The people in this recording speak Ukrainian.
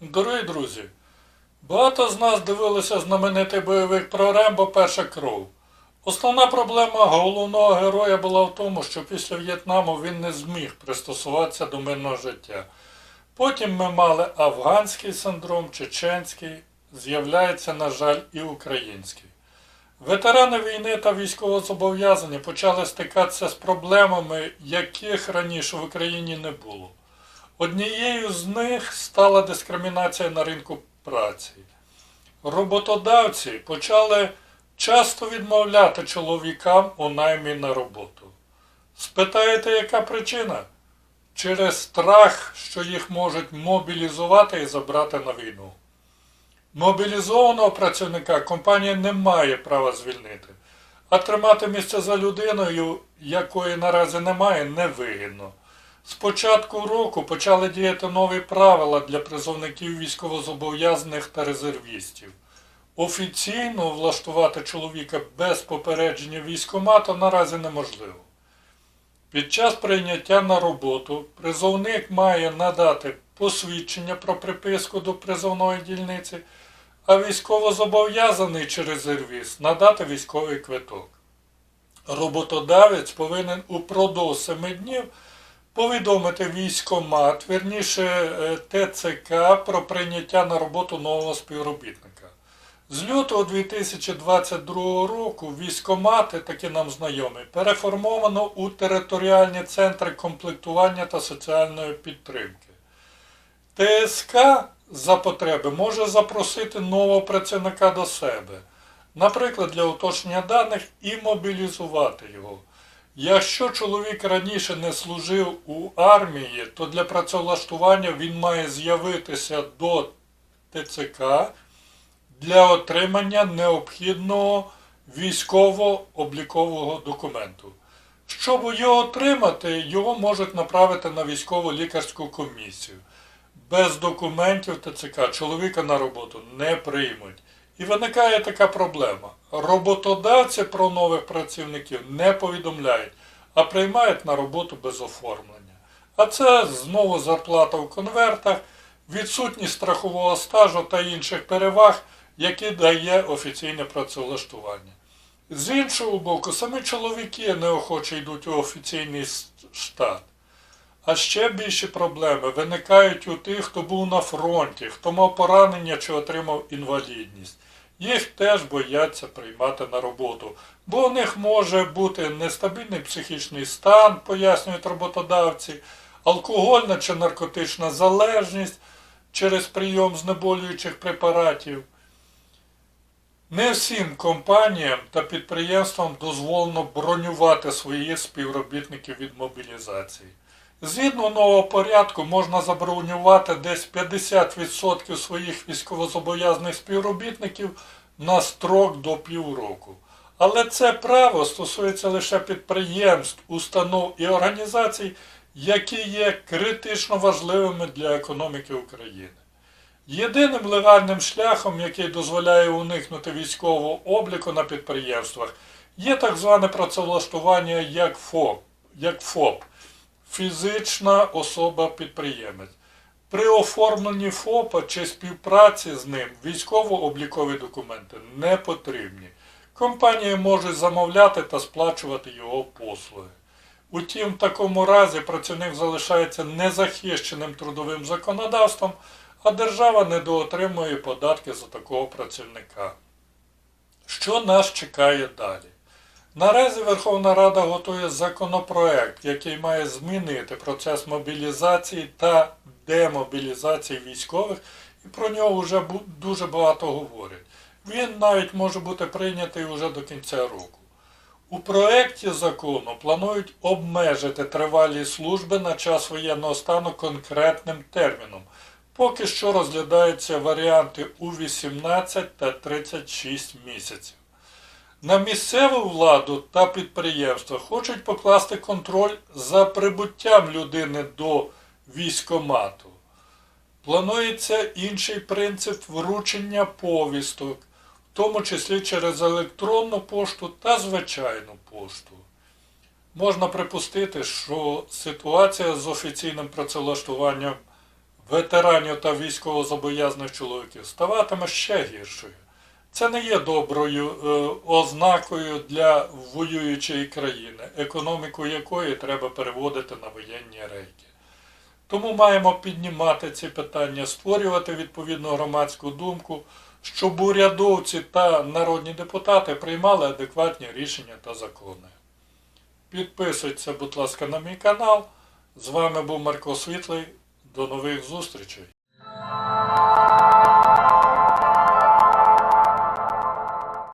Дорогі друзі, багато з нас дивилися знаменитий бойовик про Рембо Перша кров. Основна проблема головного героя була в тому, що після В'єтнаму він не зміг пристосуватися до мирного життя. Потім ми мали афганський синдром, чеченський, з'являється, на жаль, і український. Ветерани війни та військовозобов'язані почали стикатися з проблемами, яких раніше в Україні не було. Однією з них стала дискримінація на ринку праці. Роботодавці почали часто відмовляти чоловікам у наймі на роботу. Спитаєте, яка причина? Через страх, що їх можуть мобілізувати і забрати на війну. Мобілізованого працівника компанія не має права звільнити, а тримати місце за людиною, якої наразі немає, невигідно. З початку року почали діяти нові правила для призовників військовозобов'язаних та резервістів. Офіційно влаштувати чоловіка без попередження військомату наразі неможливо. Під час прийняття на роботу призовник має надати посвідчення про приписку до призовної дільниці, а військовозобов'язаний чи резервіст надати військовий квиток. Роботодавець повинен упродовж 7 днів повідомити військомат, вірніше е, ТЦК про прийняття на роботу нового співробітника. З лютого 2022 року військомати, такі нам знайомі, переформовано у територіальні центри комплектування та соціальної підтримки. ТСК за потреби може запросити нового працівника до себе, наприклад, для уточнення даних і мобілізувати його. Якщо чоловік раніше не служив у армії, то для працевлаштування він має з'явитися до ТЦК для отримання необхідного військово-облікового документу. Щоб його отримати, його можуть направити на військово лікарську комісію. Без документів ТЦК чоловіка на роботу не приймуть. І виникає така проблема. Роботодавці про нових працівників не повідомляють, а приймають на роботу без оформлення. А це знову зарплата в конвертах, відсутність страхового стажу та інших переваг, які дає офіційне працевлаштування. З іншого боку, самі чоловіки неохоче йдуть у офіційний штат. А ще більші проблеми виникають у тих, хто був на фронті, хто мав поранення чи отримав інвалідність. Їх теж бояться приймати на роботу, бо у них може бути нестабільний психічний стан, пояснюють роботодавці, алкогольна чи наркотична залежність через прийом знеболюючих препаратів. Не всім компаніям та підприємствам дозволено бронювати своїх співробітників від мобілізації. Згідно нового порядку можна забронювати десь 50% своїх військовозобов'язаних співробітників на строк до півроку. Але це право стосується лише підприємств, установ і організацій, які є критично важливими для економіки України. Єдиним легальним шляхом, який дозволяє уникнути військового обліку на підприємствах, є так зване працевлаштування як ФОП, як ФОП фізична особа-підприємець. При оформленні ФОПа чи співпраці з ним військово-облікові документи не потрібні. Компанії можуть замовляти та сплачувати його послуги. Утім, в такому разі працівник залишається незахищеним трудовим законодавством, а держава недоотримує податки за такого працівника. Що нас чекає далі? Наразі Верховна Рада готує законопроект, який має змінити процес мобілізації та демобілізації військових, і про нього вже дуже багато говорять. Він навіть може бути прийнятий уже до кінця року. У проєкті закону планують обмежити тривалість служби на час воєнного стану конкретним терміном. Поки що розглядаються варіанти у 18 та 36 місяців. На місцеву владу та підприємства хочуть покласти контроль за прибуттям людини до військомату. Планується інший принцип вручення повісток, в тому числі через електронну пошту та звичайну пошту. Можна припустити, що ситуація з офіційним працевлаштуванням ветеранів та військовозобов'язаних чоловіків ставатиме ще гіршою. Це не є доброю е, ознакою для воюючої країни, економіку якої треба переводити на воєнні рейки. Тому маємо піднімати ці питання, створювати відповідну громадську думку, щоб урядовці та народні депутати приймали адекватні рішення та закони. Підписуйтеся, будь ласка, на мій канал. З вами був Марко Світлий. До нових зустрічей!